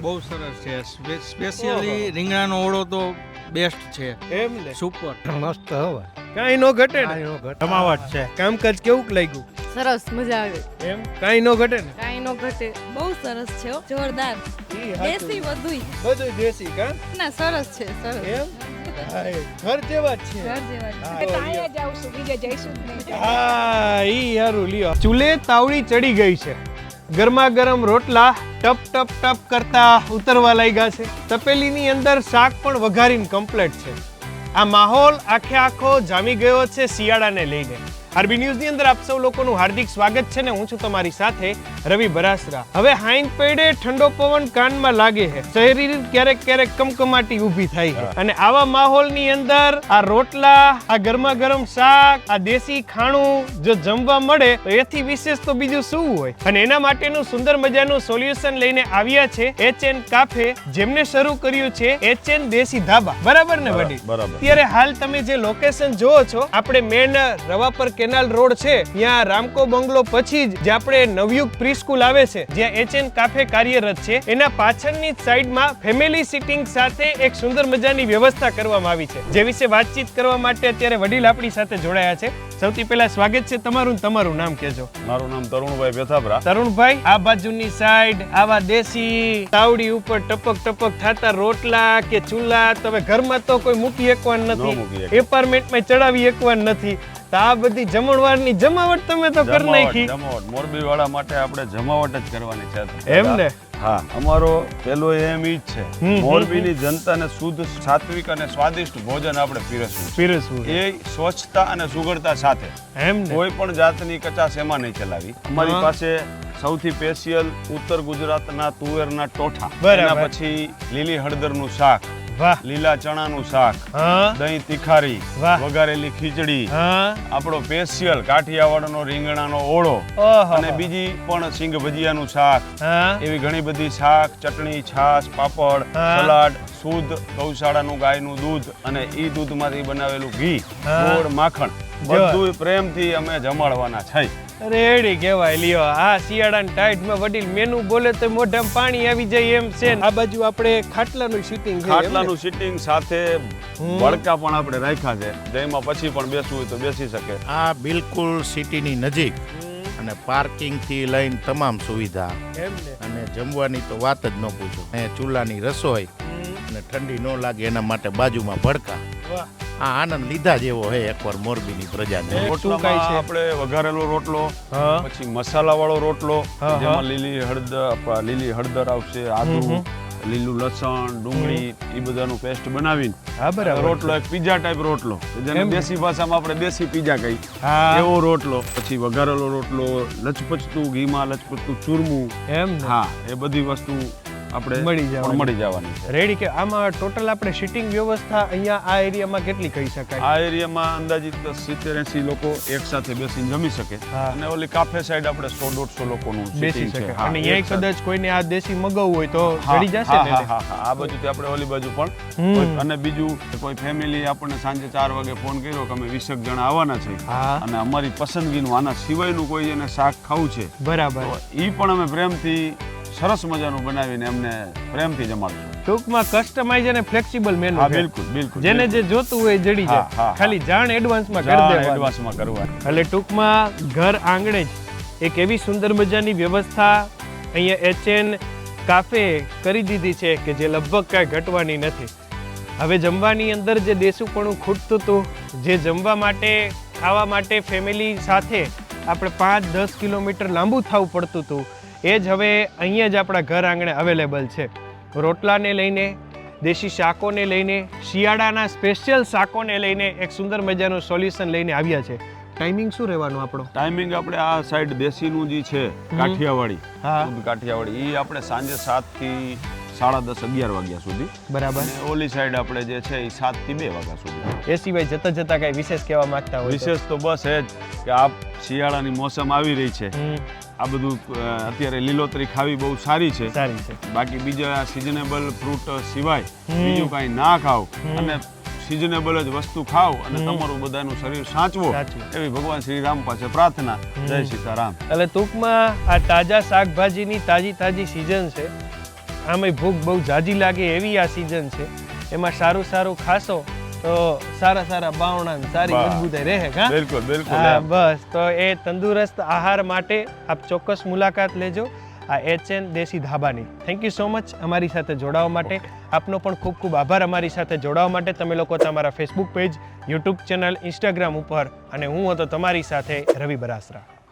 બહુ સરસ છે. સ્પેશિયલી રીંગણાનો ઓળો તો બેસ્ટ છે. એમ ને? સુપર. મસ્ત હવે. કાંઈ નો ઘટે ને? કાંઈ નો ઘટે. જમાવટ છે. કામકાજ કેવું લાગ્યું? સરસ મજા આવે. એમ? કાંઈ નો ઘટે ને? કાંઈ નો ઘટે. બહુ સરસ છે જોરદાર. દેશી બધુંય. બધું દેશી કા? ના સરસ છે સરસ. એમ? હા, ઘર જેવા છે. ઘર જેવા જ. જ બીજે જઈશું હા ઈ હારું લ્યો. ચૂલે તાવડી ચડી ગઈ છે. ગરમા ગરમ રોટલા ટપ ટપ ટપ કરતા ઉતરવા લાગ્યા છે. તપેલીની અંદર શાક પણ વઘારીને કમ્પ્લેટ છે. આ માહોલ આખે આખો જામી ગયો છે શિયાળાને લઈને. આરબી ન્યૂઝની અંદર આપ સૌ લોકોનું હાર્દિક સ્વાગત છે ને હું છું તમારી સાથે રવિ બરાસરા. હવે હાઈન પેડે ઠંડો પવન કાનમાં લાગે છે શહેરી રીત ક્યારેક ક્યારેક કમકમાટી ઊભી થાય છે અને આવા માહોલની અંદર આ રોટલા આ ગરમા ગરમ શાક આ દેશી ખાણું જો જમવા મળે તો એથી વિશેષ તો બીજું શું હોય? અને એના માટેનું સુંદર મજાનું સોલ્યુશન લઈને આવ્યા છે એચ એન કાફે જેમને શરૂ કર્યું છે એચ એન દેશી ધાબા. બરાબર ને વડી બરાબર. અત્યારે હાલ તમે જે લોકેશન જોવો છો આપણે મેન રવા પર કેનાલ રોડ છે ત્યાં રામકો બંગલો પછી જ જે આપણે નવયુગ પ્રીસ્કૂલ આવે છે જ્યાં એચએન કાફે કાર્યરત છે. એના પાછળની સાઈડમાં ફેમિલી સિટિંગ સાથે એક સુંદર મજાની વ્યવસ્થા કરવામાં આવી છે જે વિશે વાતચીત કરવા માટે અત્યારે વડીલ આપણી સાથે જોડાયા છે. સૌથી પહેલા સ્વાગત છે તમારું તમારું નામ કેજો મારું નામ તરુણભાઈ બેથાપરા તરુણભાઈ આ બાજુની સાઈડ આવા દેશી તાવડી ઉપર ટપક ટપક થતા રોટલા કે ચૂલા તમે ઘરમાં તો કોઈ મૂકી એકવાન નથી. એપાર્ટમેન્ટમાં ચડાવી એકવાન નથી. તો આ બધી જમણવારની જમાવટ તમે તો કરી નાખી. જમાવટ. મોરબી વાળા માટે આપણે જમાવટ જ કરવાની છે એમ ને? હા અમારો પેલો એમ ઈ જ છે. મોરબીની જનતાને શુદ્ધ સાત્વિક અને સ્વાદિષ્ટ ભોજન આપણે પીરસવું. પીરસવું એ સ્વચ્છતા અને સુગળતા સાથે. એમ કોઈ પણ જાતની કચાશ એમાં નહીં ચલાવી. અમારી પાસે સૌથી સ્પેશિયલ ઉત્તર ગુજરાતના તુવેરના ટોઠા. એના પછી લીલી હળદરનું શાક. વાહ. લીલા ચણાનું શાક દહીં તીખારી વઘારેલી ખીચડી આપણો સ્પેશિયલ કાઠિયાવાડનો રીંગણાનો ઓળો અને બીજી પણ સિંગ ભજીયાનું શાક. એવી ઘણી બધી શાક ચટણી છાશ પાપડ. સલાડ શુદ્ધ ગૌશાળાનું ગાયનું દૂધ અને ઈ દૂધમાંથી બનાવેલું ઘી. ગોળ માખણ. બધું પ્રેમથી અમે જમાડવાના છે રેડી કહેવાય લ્યો. આ શિયાળાની ટાઈટમાં વડીલ મેનુ બોલે તો મોઢામાં પાણી આવી જાય એમ છે. આ બાજુ આપણે ખાટલાનું શૂટિંગ છે ખાટલાનું શૂટિંગ સાથે બળકા પણ આપણે રાખ્યા છે. જેમાં પછી પણ બેસવું હોય તો બેસી શકે. આ બિલકુલ સિટીની નજીક અને પાર્કિંગથી લઈને તમામ સુવિધા. અને જમવાની તો વાત જ ન પૂછો. અહીંયા ચૂલાની રસોઈ અને ઠંડી ન લાગે એના માટે બાજુમાં ભડકા. વાહ. આ આનંદ લીધા જેવો હે એકવાર મોરબીની પ્રજાને. શું રોટલામાં છે? આપણે વઘારેલો રોટલો પછી મસાલા વાળો રોટલો જેમાં લીલી હળદર લીલી હળદર આવશે આદુ લીલું લસણ ડુંગળી એ બધાનું પેસ્ટ બનાવીને હા બરાબર. રોટલો એક પીઝા ટાઈપ રોટલો. જેને દેશી ભાષામાં આપણે દેશી પીઝા કહી એવો રોટલો પછી વઘારેલો રોટલો લચપચતું ઘીમાં લચપચતું ચૂરમું. એમ હા એ બધી વસ્તુ આપણે મળી જવાની. મળી જવાની છે. રેડી કે આમાં ટોટલ આપણે સિટિંગ વ્યવસ્થા અહીંયા આ એરિયામાં કેટલી કહી શકાય? આ એરિયામાં અંદાજિત સિત્તેર એસી લોકો એક સાથે બેસીને જમી શકે. અને ઓલી કાફે સાઈડ આપણે સો દોઢસો લોકોનું બેસી શકે. અને અહીંયા કદાચ કોઈને આ દેશી મગાવવું હોય તો ચડી જશે ને હા, હા. આ બાજુથી આપણે ઓલી બાજુ પણ. અને બીજું કોઈ ફેમિલી આપણને સાંજે ચાર વાગે ફોન કર્યો કે અમે વીસેક જણા આવવાના છે. અને અમારી પસંદગીનું આના સિવાયનું કોઈ એને શાક ખાવું છે. બરાબર. એ પણ અમે પ્રેમથી સરસ મજાનું બનાવીને એમને પ્રેમથી જમાડશું ટૂંકમાં કસ્ટમાઇઝ અને ફ્લેક્સિબલ મેનુ હા બિલકુલ બિલકુલ જેને જે જોતું હોય જડી જાય ખાલી જાણ એડવાન્સમાં કરી દેવાનું. એડવાન્સમાં કરવા એટલે ટૂંકમાં ઘર આંગણે જ એક એવી સુંદર મજાની વ્યવસ્થા અહીંયા એચએન કાફે કરી દીધી છે કે જે લગભગ કાંઈ ઘટવાની નથી. હવે જમવાની અંદર જે દેશુપણું ખૂટતું હતું જે જમવા માટે ખાવા માટે ફેમિલી સાથે આપણે પાંચ દસ કિલોમીટર લાંબુ થવું પડતું હતું એ જ હવે અહીંયા જ આપણા ઘર આંગણે અવેલેબલ છે. રોટલાને લઈને દેશી શાકોને લઈને શિયાળાના સ્પેશિયલ શાકોને લઈને એક સુંદર મજાનું સોલ્યુશન લઈને આવ્યા છે. ટાઈમિંગ શું રહેવાનું આપણો? ટાઈમિંગ આપણે આ સાઈડ દેશીનું જે છે કાઠિયાવાડી. હા. કાઠિયાવાડી. એ આપણે સાંજે સાતથી સાડા દસ અગિયાર વાગ્યા સુધી. બરાબર. ઓલી સાઈડ આપણે જે છે એ સાતથી બે વાગ્યા સુધી. એ સિવાય જતા જતા કઈ વિશેષ કહેવા માંગતા હોય વિશેષ તો બસ એ જ કે આ શિયાળાની મોસમ આવી રહી છે. આ બધું અત્યારે લીલોતરી ખાવી બહુ સારી છે. સારી છે. બાકી બીજા સિઝનેબલ ફ્રૂટ સિવાય બીજું કાંઈ ના ખાવ. અને સિઝનેબલ જ વસ્તુ ખાવ અને તમારું બધાનું શરીર સાચવો. એવી ભગવાન શ્રી રામ પાસે પ્રાર્થના. જય સીતારામ એટલે ટૂંકમાં આ તાજા શાકભાજીની તાજી તાજી સિઝન છે. આમાંય ભૂખ બહુ જાજી લાગે એવી આ સિઝન છે. એમાં સારું સારું ખાશો તો સારા સારા બાવણા સારી. મજબૂતાઈ રહે હા? બિલકુલ બિલકુલ હા બસ. તો એ તંદુરસ્ત આહાર માટે આપ ચોક્કસ મુલાકાત લેજો આ એચ એન દેશી ધાબાની. થેન્ક યુ સો મચ અમારી સાથે જોડાવા માટે. આપનો પણ ખૂબ ખૂબ આભાર અમારી સાથે જોડાવા માટે. તમે લોકો તમારા Facebook page YouTube channel Instagram ઉપર અને હું હતો તમારી સાથે રવિ બરાસરા.